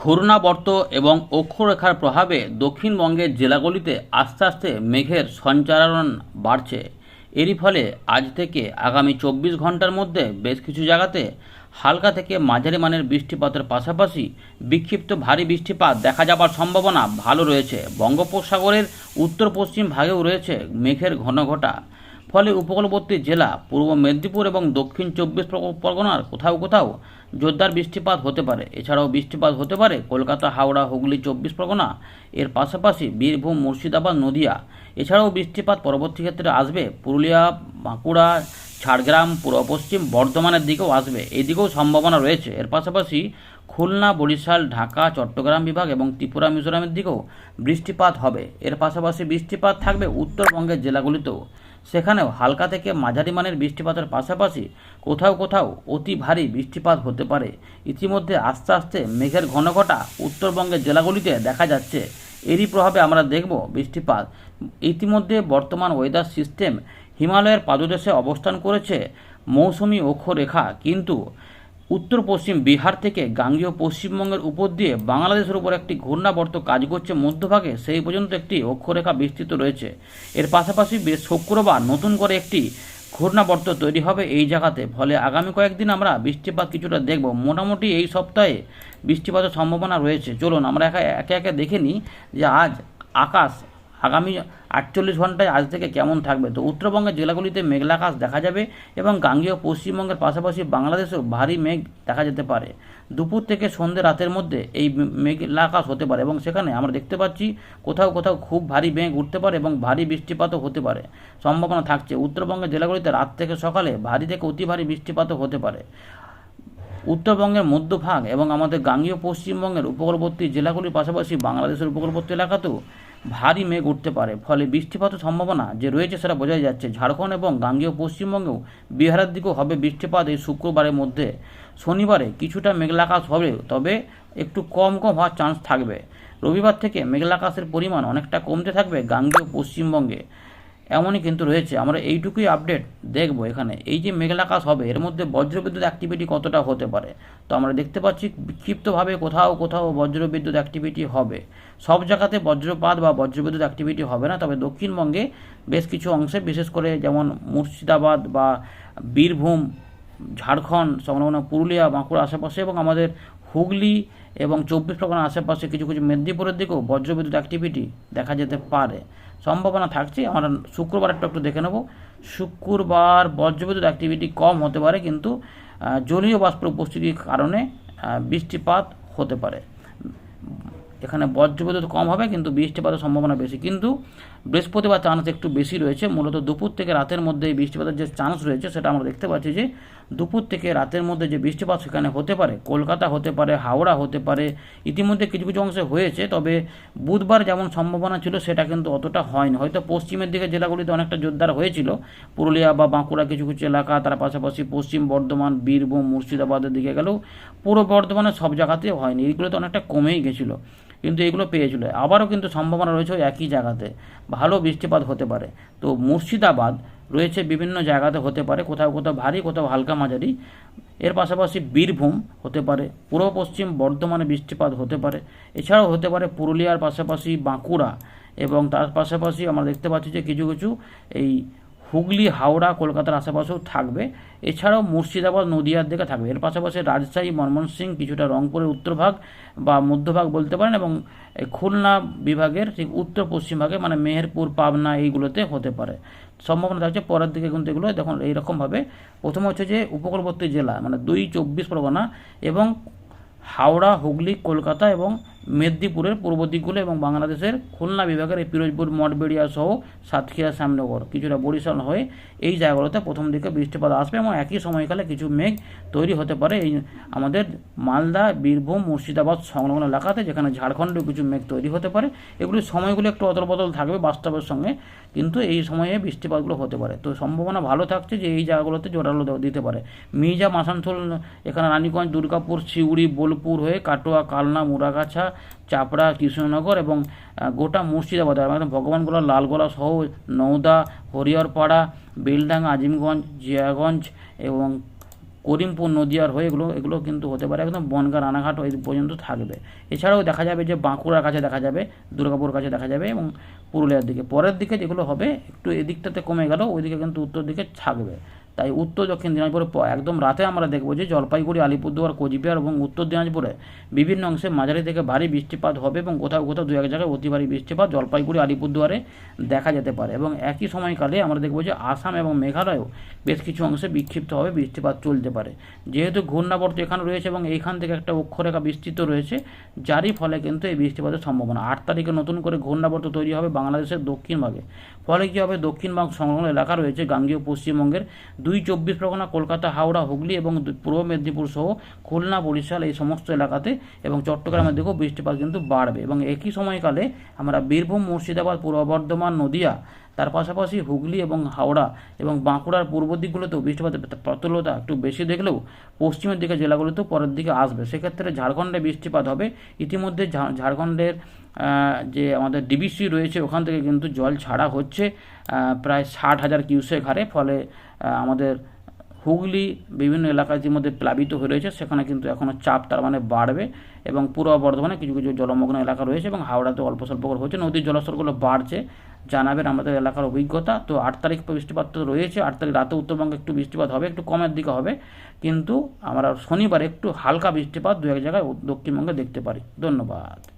ঘূর্ণাবর্ত এবং অক্ষরেখার প্রভাবে দক্ষিণবঙ্গের জেলাগুলিতে আস্তে আস্তে মেঘের সঞ্চারণ বাড়ছে। এরই ফলে আজ থেকে আগামী চব্বিশ ঘণ্টার মধ্যে বেশ কিছু জায়গাতে হালকা থেকে মাঝারি মানের বৃষ্টিপাতের পাশাপাশি বিক্ষিপ্ত ভারী বৃষ্টিপাত দেখা যাবার সম্ভাবনা ভালো রয়েছে। বঙ্গোপসাগরের উত্তর পশ্চিম ভাগেও রয়েছে মেঘের ঘনঘটা। ফলে উপকূলবর্তী জেলা, পূর্ব মেদিনীপুর এবং দক্ষিণ চব্বিশ পরগনার কোথাও কোথাও জোরদার বৃষ্টিপাত হতে পারে। এছাড়াও বৃষ্টিপাত হতে পারে কলকাতা, হাওড়া, হুগলি, চব্বিশ পরগনা। এর পাশাপাশি বীরভূম, মুর্শিদাবাদ, নদিয়া। এছাড়াও বৃষ্টিপাত পরবর্তী ক্ষেত্রে আসবে। পুরুলিয়া, বাঁকুড়া, ঝাড়গ্রাম, পূর্ব পশ্চিম, বর্ধমানের দিকেও আসবে। এই দিকেও সম্ভাবনা রয়েছে। এর পাশাপাশি খুলনা, বরিশাল, ঢাকা, চট্টগ্রাম বিভাগ এবং ত্রিপুরা, মিজোরামের দিকেও বৃষ্টিপাত হবে। এর পাশাপাশি বৃষ্টিপাত থাকবে উত্তরবঙ্গের জেলাগুলিতেও। সেখানেও হালকা থেকে মাঝারি মানের বৃষ্টিপাতের পাশাপাশি কোথাও কোথাও অতি ভারী বৃষ্টিপাত হতে পারে। ইতিমধ্যে আস্তে আস্তে মেঘের ঘনঘটা উত্তরবঙ্গের জেলাগুলিতে দেখা যাচ্ছে। এরই প্রভাবে আমরা দেখব বৃষ্টিপাত। ইতিমধ্যে বর্তমান ওয়েদার সিস্টেম হিমালয়ের পাদদেশে অবস্থান করেছে মৌসুমি অক্ষরেখা। কিন্তু উত্তর পশ্চিম বিহার থেকে গাঙ্গীয় পশ্চিমবঙ্গের উপর দিয়ে বাংলাদেশের উপর একটি ঘূর্ণাবর্ত কাজ করছে মধ্যভাগে, সেই পর্যন্ত একটি অক্ষরেখা বিস্তৃত রয়েছে। এর পাশাপাশি শুক্রবার নতুন করে একটি ঘূর্ণাবর্ত তৈরি হবে এই জায়গাতে। ফলে আগামী কয়েকদিন আমরা বৃষ্টিপাত কিছুটা দেখব। মোটামুটি এই সপ্তাহে বৃষ্টিপাতের সম্ভাবনা রয়েছে। চলুন, আমরা একে একে দেখে নিই যে আজ আকাশ আগামী আটচল্লিশ ঘন্টায় আজ থেকে কেমন থাকবে? তো উত্তরবঙ্গের জেলাগুলিতে মেঘলা আকাশ দেখা যাবে এবং গাঙ্গেয় পশ্চিমবঙ্গের পাশাপাশি বাংলাদেশেও ভারী মেঘ দেখা যেতে পারে। দুপুর থেকে সন্ধ্যে রাতের মধ্যে এই মে- মেঘলা আকাশ হতে পারে এবং সেখানে আমরা দেখতে পাচ্ছি কোথাও কোথাও খুব ভারী মেঘ উঠতে পারে এবং ভারী বৃষ্টিপাতও হতে পারে। সম্ভাবনা থাকছে। উত্তরবঙ্গের জেলাগুলিতে রাত থেকে সকালে ভারী থেকে অতি ভারী বৃষ্টিপাতও হতে পারে। উত্তরবঙ্গের মধ্যভাগ এবং আমাদের গাঙ্গীয় পশ্চিমবঙ্গের উপকূলবর্তী জেলাগুলির পাশাপাশি বাংলাদেশের উপকূলবর্তী এলাকাতেও ভারী মেঘ উঠতে পারে। ফলে বৃষ্টিপাতের সম্ভাবনা যে রয়েছে সেটা বোঝাই যাচ্ছে। ঝাড়খণ্ড এবং গাঙ্গীয় পশ্চিমবঙ্গেও বিহারের দিকেও হবে বৃষ্টিপাত এই শুক্রবারের মধ্যে। শনিবারে কিছুটা মেঘলাকাশ হবে তবে একটু কম কম হওয়ার চান্স থাকবে। রবিবার থেকে মেঘলাকাশের পরিমাণ অনেকটা কমতে থাকবে গাঙ্গীয় পশ্চিমবঙ্গে। এমনই কিন্তু রয়েছে। আমরা এইটুকুই আপডেট দেখব এখানে। এই যে মেঘলাকাশ হবে, এর মধ্যে বজ্রবিদ্যুৎ অ্যাক্টিভিটি কতটা হতে পারে? তো আমরা দেখতে পাচ্ছি বিক্ষিপ্তভাবে কোথাও কোথাও বজ্রবিদ্যুৎ অ্যাক্টিভিটি হবে। সব জায়গাতে বজ্রপাত বা বজ্রবিদ্যুৎ অ্যাক্টিভিটি হবে না, তবে দক্ষিণবঙ্গে বেশ কিছু অংশে, বিশেষ করে যেমন মুর্শিদাবাদ বা বীরভূম, ঝাড়খণ্ড, সংলগ্ন পুরুলিয়া বাঁকুড়া আশেপাশে এবং আমাদের হুগলি এবং চব্বিশ পরগনার আশেপাশে কিছু কিছু মেদিনীপুরের দিকেও বজ্রবিদ্যুৎ অ্যাক্টিভিটি দেখা যেতে পারে। সম্ভাবনা থাকছে। আমরা শুক্রবার একটু একটু দেখে নেব। শুক্রবার বজ্রবিদ্যুৎ অ্যাক্টিভিটি কম হতে পারে, কিন্তু জলীয় বাষ্পের উপস্থিতির কারণে বৃষ্টিপাত হতে পারে। এখানে বজ্রবিদ্যুৎ কম হবে, কিন্তু বৃষ্টিপাতের সম্ভাবনা বেশি। কিন্তু বৃহস্পতিবার চান্স একটু বেশি রয়েছে। মূলত দুপুর থেকে রাতের মধ্যে এই বৃষ্টিপাতের যে চান্স রয়েছে, সেটা আমরা দেখতে পাচ্ছি যে দুপুর থেকে রাতের মধ্যে যে বৃষ্টিপাত সেখানে হতে পারে, কলকাতা হতে পারে, হাওড়া হতে পারে, ইতিমধ্যে কিছু কিছু অংশে হয়েছে, তবে বুধবার যেমন সম্ভাবনা ছিল, সেটা কিন্তু অতটা হয়নি। হয়তো পশ্চিমের দিকে জেলাগুলিতে অনেকটা জোরদার হয়েছিল। পুরুলিয়া বা বাঁকুড়া কিছু কিছু এলাকা, তার পাশাপাশি পশ্চিম বর্ধমান, বীরভূম, মুর্শিদাবাদের দিকে গেলেও পূর্ব বর্ধমানের সব জায়গাতেও হয়নি। এইগুলোতে অনেকটা কমেই গেছিল। কিন্তু এগুলো পেয়েছিল আবারও কিন্তু সম্ভাবনা রয়েছে একই জায়গাতে। ভালো বৃষ্টিপাত হতে পারে। তো মুর্শিদাবাদ রয়েছে বিভিন্ন জায়গাতে হতে পারে। কোথাও কোথাও ভারী, কোথাও হালকা মাঝারি। এর পাশাপাশি বীরভূম হতে পারে। পূর্ব পশ্চিম বর্ধমানে বৃষ্টিপাত হতে পারে। এছাড়াও হতে পারে পুরুলিয়ার পাশাপাশি বাঁকুড়া এবং তার পাশাপাশি আমরা দেখতে পাচ্ছি যে কিছু কিছু এই হুগলি, হাওড়া, কলকাতার আশেপাশেও থাকবে। এছাড়াও মুর্শিদাবাদ, নদিয়ার দিকে থাকবে। এর পাশাপাশি রাজশাহী ময়মনসিংহ কিছুটা রংপুরের উত্তরভাগ বা মধ্যভাগ বলতে পারেন এবং খুলনা বিভাগের ঠিক উত্তর পশ্চিম ভাগে মানে মেহেরপুর, পাবনা এইগুলোতে হতে পারে। সম্ভাবনা থাকছে পরের দিকে কিন্তু এগুলো দেখুন এইরকমভাবে। প্রথম হচ্ছে যে উপকূলবর্তী জেলা মানে দুই চব্বিশ পরগনা এবং হাওড়া, হুগলি, কলকাতা এবং মেদিনীপুরের পূর্ব দিকগুলো এবং বাংলাদেশের খুলনা বিভাগের এই পিরোজপুর, মঠবেড়িয়া সহ সাতক্ষীরা, শ্যামনগর। কিছুটা বরিশাল হয়ে এই জায়গাগুলোতে প্রথম দিকে বৃষ্টিপাত আসবে এবং একই সময়কালে কিছু মেঘ তৈরি হতে পারে এই আমাদের মালদা, বীরভূম, মুর্শিদাবাদ সংলগ্ন এলাকাতে যেখানে ঝাড়খণ্ডেও কিছু মেঘ তৈরি হতে পারে। এগুলির সময়গুলো একটু অদল বদল থাকবে বাস্তবের সঙ্গে, কিন্তু এই সময়ে বৃষ্টিপাতগুলো হতে পারে। তো সম্ভাবনা ভালো থাকছে যে এই জায়গাগুলোতে জোরালো দিতে পারে। মির্জা মাসানসোল, এখানে রানীগঞ্জ, দুর্গাপুর, সিউড়ি, বোলপুর হয়ে কাটোয়া, কালনা মুরাগাছা চাপড়া, কৃষ্ণনগর এবং গোটা মুর্শিদাবাদ। আমাদের ভগবানগোলা লালগোলা সহ নওদা, হরিহরপাড়া, বেলডাঙ্গা, আজিমগঞ্জ, জিয়াগঞ্জ এবং করিমপুর নদীয়ার হয়ে এগুলো এগুলো কিন্তু হতে পারে একদম বনগা, রানাঘাট ওই পর্যন্ত থাকবে। এছাড়াও দেখা যাবে যে বাঁকুড়ার কাছে দেখা যাবে, দুর্গাপুর কাছে দেখা যাবে এবং পুরুলিয়ার দিকে। পরের দিকে যেগুলো হবে, একটু এদিকটাতে কমে গেল ওইদিকে কিন্তু উত্তর দিকে থাকবে। তাই উত্তর দক্ষিণ দিনাজপুরে একদম রাতে আমরা দেখব যে জলপাইগুড়ি, আলিপুরদুয়ার, কোচবিহার এবং উত্তর দিনাজপুরে বিভিন্ন অংশে মাঝারি থেকে ভারী বৃষ্টিপাত হবে এবং কোথাও কোথাও দু এক জায়গায় অতি ভারী বৃষ্টিপাত জলপাইগুড়ি, আলিপুরদুয়ারে দেখা যেতে পারে এবং একই সময়কালে আমরা দেখব যে আসাম এবং মেঘালয়েও বেশ কিছু অংশে বিক্ষিপ্তভাবে বৃষ্টিপাত চলতে পারে। যেহেতু ঘূর্ণাবর্ত এখানে রয়েছে এবং এইখান থেকে একটা অক্ষরেখা বিস্তৃত রয়েছে, যারই ফলে কিন্তু এই বৃষ্টিপাতের সম্ভাবনা। আট তারিখে নতুন করে ঘূর্ণাবর্ত তৈরি হবে বাংলাদেশের দক্ষিণ ভাগে ফলে কী হবে? দক্ষিণবঙ্গ সংলগ্ন এলাকা রয়েছে গাঙ্গীয় পশ্চিমবঙ্গের। দুই চব্বিশ পরগনা, কলকাতা, হাওড়া, হুগলি এবং পূর্ব মেদিনীপুর সহ খুলনা, বরিশাল এই সমস্ত এলাকাতে এবং চট্টগ্রামের দিকেও বৃষ্টিপাত কিন্তু বাড়বে এবং একই সময়কালে আমরা বীরভূম, মুর্শিদাবাদ, পূর্ব বর্ধমান, নদিয়া তার পাশাপাশি হুগলি এবং হাওড়া এবং বাঁকুড়ার পূর্ব দিকগুলোতেও বৃষ্টিপাতের প্রতুলতা একটু বেশি দেখলেও পশ্চিমের দিকে জেলাগুলোতেও পরের দিকে আসবে। সেক্ষেত্রে ঝাড়খণ্ডে বৃষ্টিপাত হবে। ইতিমধ্যে ঝাড়খণ্ডের যে আমাদের ডিবিসি রয়েছে ওখান থেকে কিন্তু জল ছাড়া হচ্ছে প্রায় ষাট হাজার কিউসেক হারে। ফলে আমাদের হুগলি বিভিন্ন এলাকা ইতিমধ্যে প্লাবিত হয়ে রয়েছে। সেখানে কিন্তু এখনও চাপ তার মানে বাড়বে এবং পূর্ব বর্ধমানে কিছু কিছু জলমগ্ন এলাকা রয়েছে এবং হাওড়াতে অল্প স্বল্প করে হচ্ছে। নদীর জলস্তরগুলো বাড়ছে। জানাবেন আমাদের এলাকার অভিজ্ঞতা। তো আট তারিখ বৃষ্টিপাত তো রয়েছে, আট তারিখ রাতে উত্তরবঙ্গে একটু বৃষ্টিপাত হবে, একটু কমের দিকে হবে। কিন্তু আমরা শনিবার একটু হালকা বৃষ্টিপাত দু এক জায়গায় দক্ষিণবঙ্গে দেখতে পারি। ধন্যবাদ।